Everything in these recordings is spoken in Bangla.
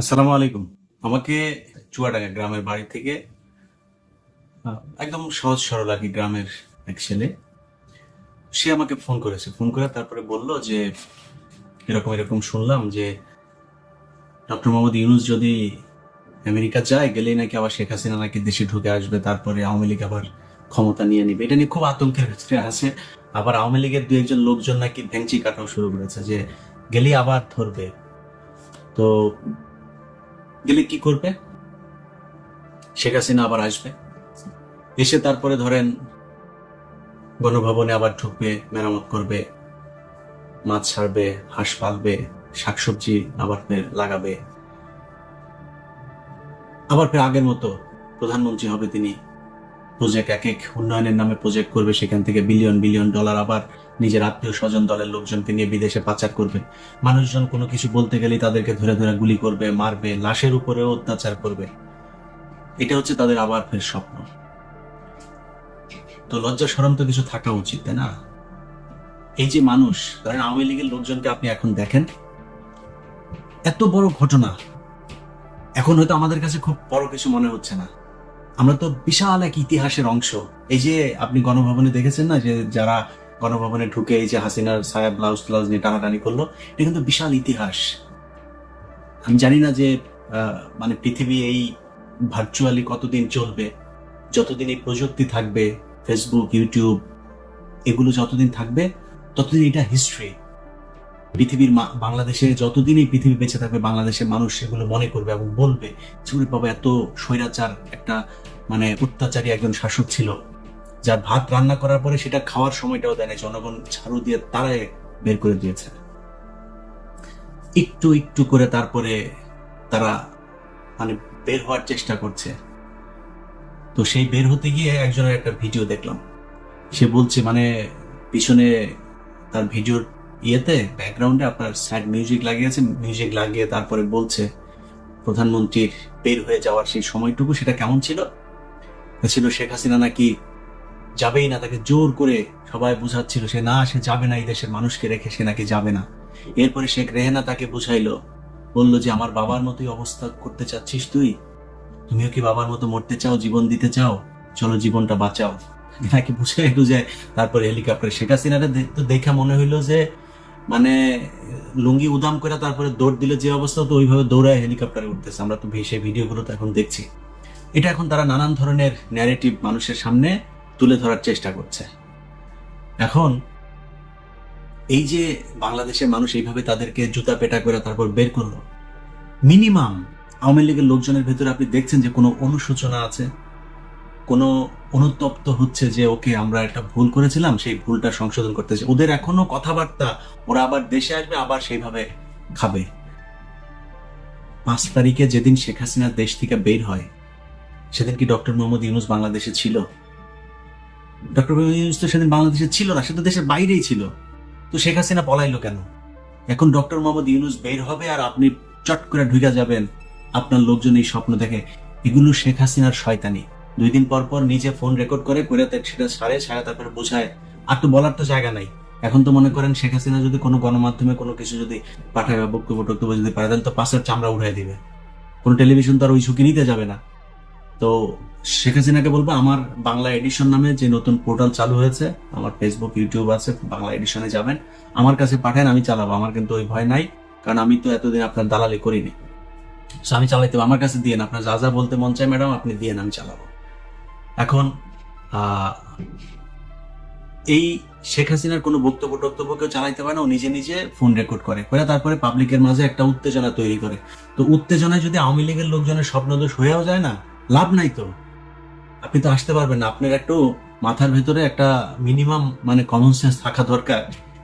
আসসালামু আলাইকুম। আমাকে চুয়াডাঙ্গা গ্রামের বাড়ি থেকে একদম সহজ সরল আর কি গ্রামের এক ছেলে। সে আমাকে ফোন করেছে। ফোন করে তারপরে বলল যে, এরকম এরকম শুনলাম যে, ডক্টর মোহাম্মদ ইউনুস যদি আমেরিকা যায়, গেলেই নাকি আবার শেখ হাসিনা নাকি দেশে ঢুকে আসবে, তারপরে আওয়ামী লীগ আবার ক্ষমতা নিয়ে নিবে। এটা নিয়ে খুব আতঙ্কের ভিতরে আছে। আবার আওয়ামী লীগের দু একজন লোকজন নাকি ভেঙচি কাটাও শুরু করেছে যে, গেলেই আবার ধরবে। তো গেলে কি করবে? শেখ হাসিনা আবার আসবে। এসে তারপরে ধরেন গণভবনে আবার ঢুকবে, মেরামত করবে, মাছ ছাড়বে, হাঁস পালবে, শাকসবজি আবার ফের লাগাবে। আবার ফের আগের মতো প্রধানমন্ত্রী হবে তিনি। প্রজেক্ট এক এক উন্নয়নের নামে প্রজেক্ট করবে, সেখান থেকে বিলিয়ন বিলিয়ন ডলার আবার নিজের আত্মীয় স্বজন দলের লোকজনকে নিয়ে বিদেশে পাচার করবে। মানুষজন কোনো কিছু বলতে গেলেই তাদেরকে ধরে ধরে গুলি করবে, মারবে, লাশের উপরেও অত্যাচার করবে। এটা হচ্ছে তাদের আবার ফের স্বপ্ন। তো লজ্জা সরম তো কিছু থাকা উচিত, তাই না? এই যে মানুষ, ধরেন আওয়ামী লীগের লোকজনকে আপনি এখন দেখেন, এত বড় ঘটনা। এখন হয়তো আমাদের কাছে খুব বড় কিছু মনে হচ্ছে না। আমরা তো বিশাল এক ইতিহাসের অংশ। এই যে আপনি গণভবনে দেখেছেন না যে যারা গণভবনে ঢুকে এই যে হাসিনার সায়া ব্লাউজ ব্লাউজ নিয়ে টানাটানি করল, এটা কিন্তু বিশাল ইতিহাস। আমি জানি না যে মানে পৃথিবী এই ভার্চুয়ালি কতদিন চলবে, যতদিন এই প্রযুক্তি থাকবে ফেসবুক ইউটিউব এগুলো যতদিন থাকবে, ততদিন এটা হিস্ট্রি পৃথিবীর বাংলাদেশে যতদিন এই পৃথিবী বেঁচে থাকবে বাংলাদেশের মানুষ সেগুলো মনে করবে এবং বলবে চুরি পাবে এত স্বৈরাচার একটা মানে অত্যাচারী একজন শাসক ছিল, যার ভাত রান্না করার পরে সেটা খাওয়ার সময়টাও দেয় না জনগণ ঝাড়ু দিয়ে তারাই বের করে দিয়েছে। একটু একটু করে তারপরে তারা মানে বের হওয়ার চেষ্টা করছে। তো সেই বের হতে গিয়ে একজনের একটা ভিডিও দেখলাম। সে বলছে মানে পিছনে তার ভিডিওর ইয়েতে ব্যাকগ্রাউন্ডে আপনার স্যাড মিউজিক লাগিয়েছে মিউজিক লাগিয়ে তারপরে বলছে প্রধানমন্ত্রীর বের হয়ে যাওয়ার সেই সময়টুকু সেটা কেমন ছিল? ছিল শেখ হাসিনা নাকি যাবেই না, তাকে জোর করে সবাই বুঝাচ্ছিল, সে না, সে যাবে না, এই দেশের মানুষকে রেখে সে নাকি যাবে না। এরপরে শেখ রেহেনা তাকে বুঝাইলো, বলল যে, আমার বাবার মতোই অবস্থা করতে চাচ্ছিস তুই? তুমিও কি বাবার মতো মরতে চাও, জীবন দিতে চাও? চলো জীবনটা বাঁচাও। নাকি বুঝে একটু যে তারপরে হেলিকপ্টার শেখ হাসিনাটা তো দেখা মনে হইল যে মানে লুঙ্গি উদাম করে তারপরে দৌড় দিলে যে অবস্থা, তো ওইভাবে দৌড়ায় হেলিকপ্টারে উঠতেছে। আমরা তো সেই ভিডিওগুলো তো এখন দেখছি। এটা এখন তারা নানান ধরনের ন্যারেটিভ মানুষের সামনে তুলে ধরার চেষ্টা করছে। এখন, এই যে বাংলাদেশের মানুষ এইভাবে তাদেরকে জুতা পেটা করে তারপর বের করল মিনিমাম আওয়ামী লীগের লোকজনের ভেতরে আপনি দেখছেন যে কোনো অনুশোচনা আছে? কোনো অনুতপ্ত হচ্ছে যে, ওকে, আমরা একটা ভুল করেছিলাম, সেই ভুলটা সংশোধন করতেছে ওদের এখনও কথাবার্তা, ওরা আবার দেশে আসবে, আবার সেইভাবে খাবে। পাঁচ তারিখে যেদিন শেখ হাসিনা দেশ থেকে বের হয়, সেদিন কি ডক্টর মোহাম্মদ ইউনুস বাংলাদেশে ছিল? ডক্টর মোহাম্মদ ইউনুস তো সেদিন বাংলাদেশে ছিল না, সে তো দেশের বাইরেই ছিল। তো শেখ হাসিনা পলাইলো কেন? এখন ডক্টর মোহাম্মদ ইউনুস বের হবে আর আপনি চট করে ঢুকে যাবেন, আপনার লোকজন এই স্বপ্ন দেখে। এগুলো শেখ হাসিনার শয়তানি। দুই দিন পর পর নিজে ফোন রেকর্ড করে করে সেটা সারে সারা তারপরে বোঝায়। আর তো বলার তো জায়গা নাই। এখন তো মনে করেন শেখ হাসিনা যদি কোনো গণমাধ্যমে কোনো কিছু যদি পাঠায় বা বক্তব্য টক্তব্য যদি পাঠায় তো পাশের চামড়া উঠাই দিবে। কোনো টেলিভিশন তো আর ওই ঝুঁকি নিতে যাবে না। তো শেখ হাসিনাকে বলব, আমার বাংলা এডিশন নামে যে নতুন পোর্টাল চালু হয়েছে, আমার ফেসবুক ইউটিউব আছে, বাংলা এডিশনে যাবেন। আমার কাছে পাঠান, আমি চালাবো। আমার কিন্তু ওই ভয় নাই, কারণ আমি তো এতদিন আপনার দালালি করিনি। আমি চালাইতে। আমার কাছে দিয়েন আপনার যা যা বলতে মন চায় ম্যাডাম, আপনি দিয়েন আমি চালাবো। এখন এই শেখ হাসিনার কোনো বক্তব্য টক্তব্য কেউ চালাইতে পারে না, ও নিজে নিজে ফোন রেকর্ড করে। করে তারপরে পাবলিকের মাঝে একটা উত্তেজনা তৈরি করে। তো উত্তেজনায় যদি আওয়ামী লীগের লোকজনের স্বপ্নদোষ হয়েও যায় না, লাভ নাই তো। আপনি তো আসতে পারবেন না। আপনার একটু মাথার ভেতরে একটা মিনিমাম মানে কমন সেন্স থাকা দরকার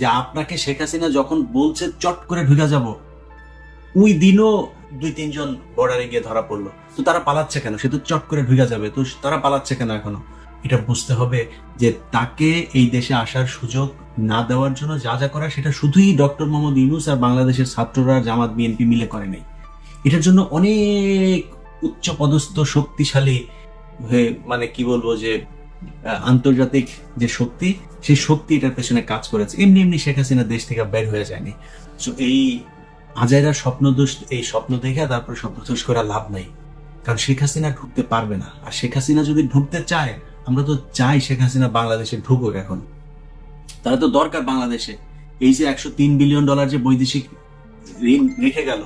যে আপনাকে শেখ হাসিনা যখন বলছে, চট করে ঢুকে যাব। ওই দিনও দুই, তিনজন বর্ডারে গিয়ে ধরা পড়ল। তো তারা পালাচ্ছে কেন? সে তো চট করে ঢুকে যাবে। তো তারা পালাচ্ছে কেন এখনও? এটা বুঝতে হবে যে তাকে এই দেশে আসার সুযোগ না দেওয়ার জন্য যা যা করা, সেটা শুধুই ডক্টর মোহাম্মদ ইউনুস আর বাংলাদেশের ছাত্ররা, জামাত, বিএনপি মিলে করে নাই। এটার জন্য অনেক উচ্চ পদস্থ, শক্তিশালী হয়ে মানে কি বলব যে আন্তর্জাতিক যে শক্তি, সেই শক্তি এটার পেছনে কাজ করেছে। এমনি এমনি শেখ হাসিনা দেশ থেকে বের হয়ে যায়নি। তো এই আজাইরা স্বপ্নদোষ এই স্বপ্ন দেখে তারপরে স্বপ্নদোষ করা লাভ নাই। কারণ শেখ হাসিনা ঢুকতে পারবে না। আর শেখ হাসিনা যদি ঢুকতে চায়, আমরা তো চাই শেখ হাসিনা বাংলাদেশে ঢুকুক এখন। তারা তো দরকার বাংলাদেশে। এই যে একশো তিন বিলিয়ন ডলার যে বৈদেশিক ঋণ রেখে গেল,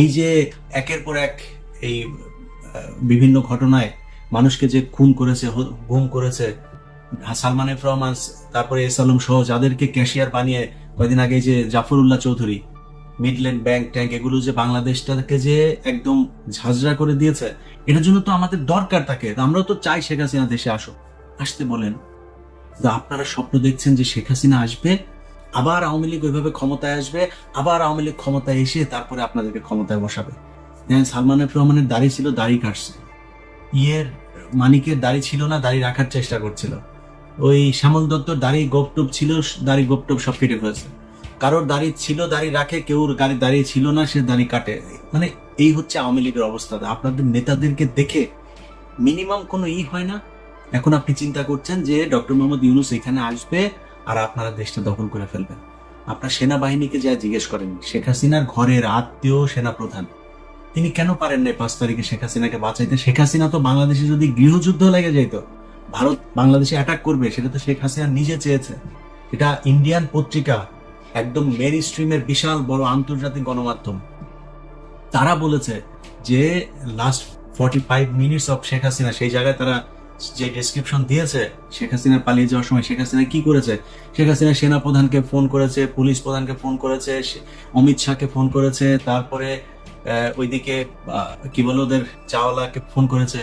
এই যে একের পর এক এই বিভিন্ন ঘটনায় মানুষকে যে খুন করেছে গুম করেছে, সালমান এফ রহমান, তারপরে এস সহ যাদেরকে ক্যাশিয়ার বানিয়ে কয়দিন আগে যে Zafrullah Chowdhury Midland bank tank এগুলো যে বাংলাদেশটাকে যে একদম ঝাঁঝরা করে দিয়েছে, এটার জন্য তো আমাদের দরকার থাকে আমরাও তো চাই শেখ হাসিনা দেশে আসো আসতে বলেন আপনারা স্বপ্ন দেখছেন যে শেখ হাসিনা আসবে, আবার আওয়ামী লীগ ওইভাবে ক্ষমতায় আসবে, আবার আওয়ামী লীগ ক্ষমতায় এসে তারপরে আপনাদেরকে ক্ষমতায় বসাবে। হ্যাঁ সালমান রহমানের দাড়ি ছিল, দাড়ি কাটছে। ইয়ের মানিকের দাড়ি ছিল না, দাড়ি রাখার চেষ্টা করছিল। ওই শ্যামল দত্তর দাড়ি গোপটোপ ছিল, দাড়ি গোপটোপ সব কেটে ফেলেছে। কারোর দাড়ি ছিল, দাড়ি রাখে, কেউ গাড়ি দাঁড়িয়ে ছিল না, সে দাড়ি কাটে। মানে এই হচ্ছে আওয়ামী লীগের অবস্থা। আপনাদের নেতাদেরকে দেখে মিনিমাম কোনো ই হয় না। এখন আপনি চিন্তা করছেন যে ডক্টর মোহাম্মদ ইউনুস এখানে আসবে আর আপনারা দেশটা দখল করে ফেলবেন। আপনার সেনাবাহিনীকে যা জিজ্ঞেস করেন, শেখ হাসিনার ঘরের আত্মীয় সেনাপ্রধান। তিনি কেন পারেন না পাঁচ তারিখে শেখ হাসিনাকে বাঁচাইতে? শেখ হাসিনা তো বাংলাদেশে যদি গৃহযুদ্ধ লেগে যেত ভারত বাংলাদেশে অ্যাটাক করবে, সেটা তো শেখ হাসিনা নিজে চেয়েছে। এটা ইন্ডিয়ান পত্রিকা একদম মেরি স্ট্রিমের বিশাল বড় আন্তর্জাতিক গণমাধ্যম। তারা বলেছে যে last forty five minutes of Sheikh Hasina সেই জায়গায় তারা যে ডেসক্রিপশন দিয়েছে শেখ হাসিনা পালিয়ে যাওয়ার সময় শেখ হাসিনা কি করেছে? শেখ হাসিনা সেনা প্রধানকে ফোন করেছে, পুলিশ প্রধানকে ফোন করেছে অমিত শাহকে ফোন করেছে, তারপরে ওইদিকে কি বলে ওদের, চাওয়ালাকে ফোন করেছে।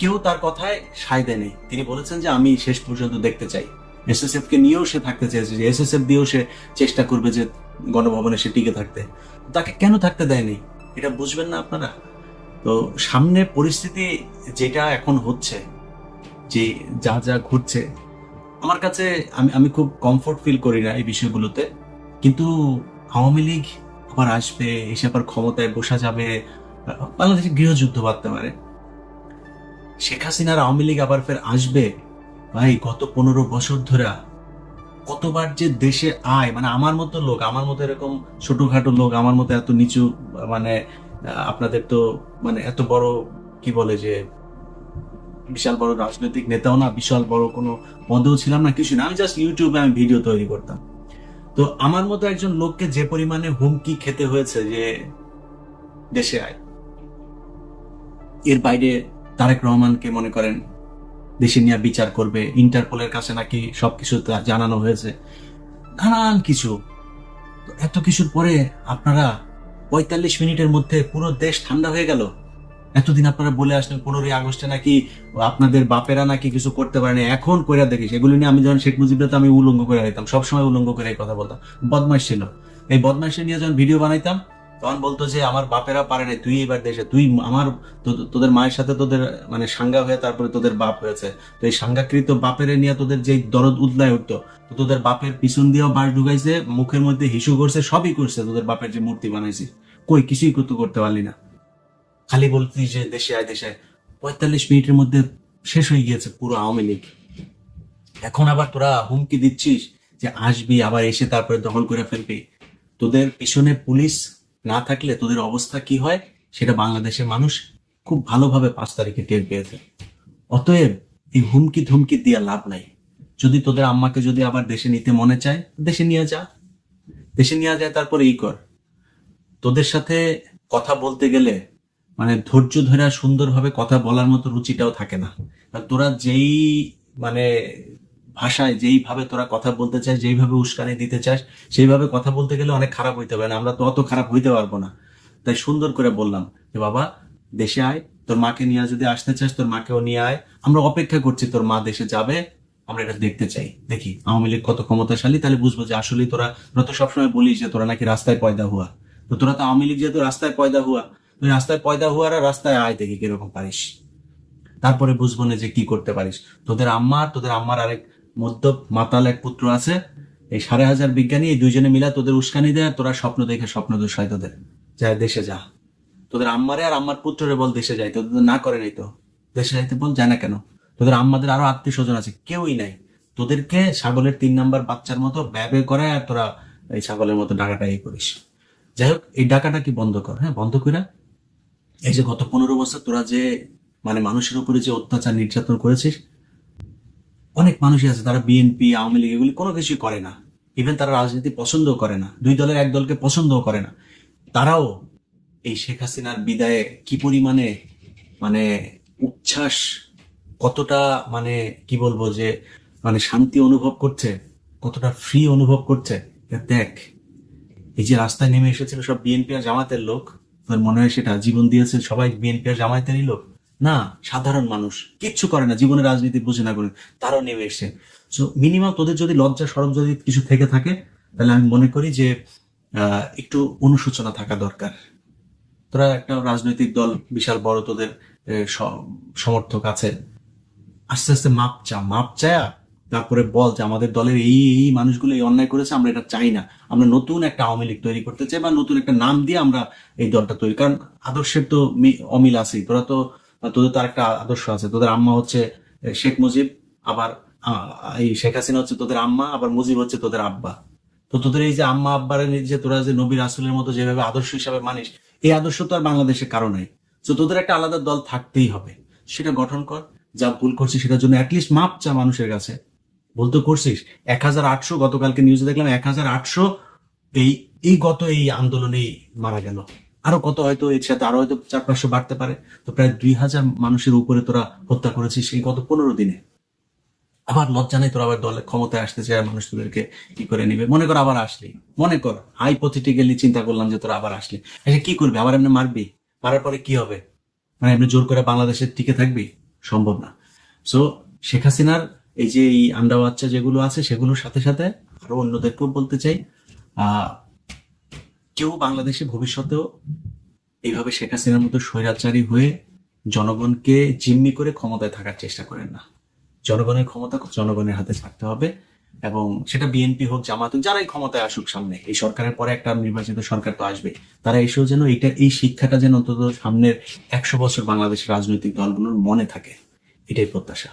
কেউ তার কথায় সায় দেয়নি। তিনি বলেছেন যে আমি শেষ পর্যন্ত দেখতে চাই। এসএসএফ কে নিয়েও সে থাকতে চেয়েছে, যে এসএসএফ দিয়েও সে চেষ্টা করবে যে গণভবনে সে টিকে থাকতে। তাকে কেন থাকতে দেয়নি? এটা বুঝবেন না আপনারা? তো সামনে পরিস্থিতি যেটা এখন হচ্ছে, যে যা যা ঘটছে, আমার কাছে আমি আমি খুব কমফোর্ট ফিল করি না এই বিষয়গুলোতে। কিন্তু আওয়ামী লীগ আবার আসবে, এসে আবার ক্ষমতায় বসা যাবে, বাংলাদেশে গৃহযুদ্ধ বাঁধতে পারে। শেখ হাসিনার আওয়ামী লীগ আবার ফের আসবে ভাই, গত পনেরো বছর ধরে কতবার যে দেশে আয় মানে আমার মতো লোক, আমার মতো এরকম ছোটখাটো লোক, আমার মতো এত নিচু মানে আপনাদের তো মানে এত বড়, কি বলে যে, বিশাল বড় রাজনৈতিক নেতাও না, বিশাল বড় কোনো পদেও ছিলাম না, কিছু না, আমি জাস্ট ইউটিউবে আমি ভিডিও তৈরি করতাম। তো আমার মতো একজন লোককে যে পরিমাণে হুমকি খেতে হয়েছে যে দেশে আয়, এর বাইরে তারেক রহমানকে মনে করেন দেশে নিয়ে বিচার করবে, ইন্টারপোলের কাছে নাকি সবকিছু জানানো হয়েছে। নানান কিছু। এত কিছুর পরে আপনারা পঁয়তাল্লিশ মিনিটের মধ্যে পুরো দেশ ঠান্ডা হয়ে গেল। এতদিন আপনারা বলে আসলেন, পনেরোই আগস্টে নাকি আপনাদের বাপেরা নাকি কিছু করতে পারেনি। এখন কইরা দেখিস, এগুলি নিয়ে আমি যখন শেখ মুজিবরা তো আমি উলঙ্গ করে দিতাম, সবসময় উলঙ্গ করে কথা বলতাম। বদমাইশ ছিল। এই বদমাইশে নিয়ে যখন ভিডিও বানাইতাম তখন বলতো যে, আমার বাপেরা পারে নাই, তুই এবার দেশে, তুই আমার তোদের মায়ের সাথে তোদের মানে সাঙ্গা হয়ে তারপরে তোদের বাপ হয়েছে। তো এই সাঙ্গাকৃত বাপের নিয়ে তোদের যেই দরদ উদলায় উঠতো, তো তোদের বাপের পিছন দিয়েও বাস ঢুকাইছে, মুখের মধ্যে হিসু করছে, সবই করছে তোদের বাপের যে মূর্তি বানাইছি। কই, কিছুই করতে করতে পারলি না। খালি বলতি যে, দেশে আয়, দেশে পঁয়তাল্লিশ মিনিটের মধ্যে শেষ হয়ে গিয়েছে পুরো আওয়ামী লীগ। এখন আবার তোরা হুমকি দিচ্ছিস যে, আসবি, আবার এসে তারপরে দখল করে ফেলবি। তোদের পিছনে পুলিশ না থাকলে তোদের অবস্থা কি হয়? সেটা বাংলাদেশের মানুষ খুব ভালোভাবে পাঁচ তারিখে টের পেয়েছে। অতএব এই হুমকি ধুমকি দিয়ে লাভ নাই। যদি তোদের আম্মাকে যদি আবার দেশে নিতে মনে চায়, দেশে নিয়ে যা। দেশে নিয়ে যায়, তারপরে ই কর। তোদের সাথে কথা বলতে গেলে মানে ধৈর্য ধরে সুন্দরভাবে কথা বলার মতো রুচিটাও থাকে না। তোরা যেই মানে ভাষায় যেইভাবে তোরা কথা বলতে চাস, যেইভাবে উস্কানি দিতে চাস, সেইভাবে কথা বলতে গেলে অনেক খারাপ হইতে পারে আমরা তো অত খারাপ হইতে পারব না। তাই সুন্দর করে বললাম যে, বাবা, দেশে আয়, তোর মাকে নিয়ে যদি আসতে চাস, তোর মাকেও নিয়ে আয়। আমরা অপেক্ষা করছি তোর মা দেশে যাবে, আমরা এটা দেখতে চাই। দেখি, আওয়ামী লীগ কত ক্ষমতাশালী, তাহলে বুঝব যে আসলে তোরা তোরা তো সবসময় বলিস যে, তোরা নাকি রাস্তায় পয়দা হুয়া। তো তোরা তো আওয়ামী লীগ যেহেতু রাস্তায় পয়দা হুয়া তুই রাস্তায় পয়দা হুয়ার আর রাস্তায় আয়, দেখি কীরকম পারিস। তারপরে বুঝব না যে কি করতে পারিস। তোদের আম্মার তোদের আম্মার আরেক মধ্য মাতাল এক পুত্র আছে। এই সাড়ে হাজার বিজ্ঞানী এই দুইজনে মিলা তোদের উস্কানি দেয় তোরা স্বপ্ন দেখে স্বপ্ন দোষ হয় তোদের। যা দেশে যা। তোদের আম্মারে আর আম্মার পুত্ররে বল দেশে যাই তোদের না করে নাই তো। দেশে যাইতে বল যায় না কেন? তোদের আম্মাদের আরও আত্মীয় স্বজন আছে কেউই নাই। তোদেরকে ছাগলের তিন নাম্বার বাচ্চার মতো ব্যবে করে আর তোরা এই ছাগলের মতো ডাকাটাই করিস। যাই হোক এই ডাকাটা কি বন্ধ কর হ্যাঁ বন্ধ করে এই যে গত পনেরো বছর তোরা যে মানে মানুষের উপরে যে অত্যাচার নির্যাতন করেছিস অনেক মানুষই আছে, তারা বিএনপি আওয়ামী লীগ এগুলি কোনো কিছুই করে না। ইভেন তারা রাজনীতি পছন্দও করে না। দুই দলের এক দলকে পছন্দও করে না। তারাও এই শেখ হাসিনার বিদায়ে কি পরিমাণে মানে উচ্ছ্বাস, কতটা মানে কি বলব যে মানে শান্তি অনুভব করছে, কতটা ফ্রি অনুভব করছে দেখ। এই যে রাস্তায় নেমে এসেছিল সব বিএনপি আর জামাতের লোক, তোর মনে হয় সেটা জীবন দিয়েছে সবাই বিএনপি আর জামায়াতেরই লোক? না, সাধারণ মানুষ। কিচ্ছু করে না, জীবনে রাজনীতি বুঝে না করে। তারাও নেমে এসে সো মিনিমাম তোদের যদি লজ্জা, সরম যদি কিছু থেকে থাকে, তাহলে আমি মনে করি যে একটু অনুশোচনা থাকা দরকার। তোরা একটা রাজনৈতিক দল, বিশাল বড় তোদের সমর্থক আছে। আস্তে আস্তে মাপ চা, মাপ চায়া, তারপরে বল যে আমাদের দলের এই এই মানুষগুলো এই অন্যায় করেছে, আমরা এটা চাই না। আমরা নতুন একটা আওয়ামী লীগ তৈরি করতে চাই বা নতুন একটা নাম দিয়ে আমরা এই দলটা তৈরি কারণ আদর্শের তো অমিল আছেই। তোরা তো তোদের তো একটা আদর্শ আছে। তোদের আম্মা হচ্ছে শেখ মুজিব, আবার এই শেখ হাসিনা হচ্ছে তোদের আম্মা, আবার মুজিব হচ্ছে তোদের আব্বা। তো তোদের এই যে আম্মা, আব্বার যে তোরা যে নবী রাসুলের মতো যেভাবে আদর্শ হিসাবে মানিস, এই আদর্শ তো আর বাংলাদেশে কারও নাই। তো তোদের একটা আলাদা দল থাকতেই হবে। সেটা গঠন কর, যা ভুল করছিস সেটার জন্য অ্যাটলিস্ট মাপ চা মানুষের কাছে। ভুল তো করছিস। এক হাজার আটশো, গতকালকে নিউজে দেখলাম এক হাজার আটশো এই এই গত এই আন্দোলনেই মারা গেল। আরও কত হয়তো এর সাথে আরও হয়তো চার পাঁচশো বাড়তে পারে। তো প্রায় দুই হাজার মানুষের উপরে তোরা হত্যা করেছিস এই গত পনেরো দিনে। আবার লজ্জা নেই তোরা আবার দলে ক্ষমতায় আসতে চায় মানুষ তোদেরকে কি করে নিবে? মনে কর আবার আসলি। মনে কর হাইপোথেটিক্যালি চিন্তা করলাম যে তোরা আবার আসলি। আচ্ছা কি করবি? আবার এমনি মারবি? মারার পরে কি হবে? মানে এমনি জোর করে বাংলাদেশে টিকে থাকবি? সম্ভব না। সো শেখ হাসিনার এই যে এই আন্ডা বাচ্চা যেগুলো আছে, সেগুলোর সাথে সাথে আরও অন্যদেরকেও বলতে চাই কেউ বাংলাদেশে ভবিষ্যতেও এইভাবে শেখ হাসিনার মতো স্বৈরাচারী হয়ে জনগণকে জিম্মি করে ক্ষমতায় থাকার চেষ্টা করেন না। জনগণের ক্ষমতা জনগণের হাতে থাকতে হবে এবং সেটা বিএনপি হোক, জামাত হোক, যারাই ক্ষমতায় আসুক সামনে, এই সরকারের পরে একটা নির্বাচিত সরকার তো আসবে তারা এসেও যেন এটা এই শিক্ষাটা যেন অন্তত সামনের একশো বছর বাংলাদেশের রাজনৈতিক দলগুলোর মনে থাকে, এটাই প্রত্যাশা।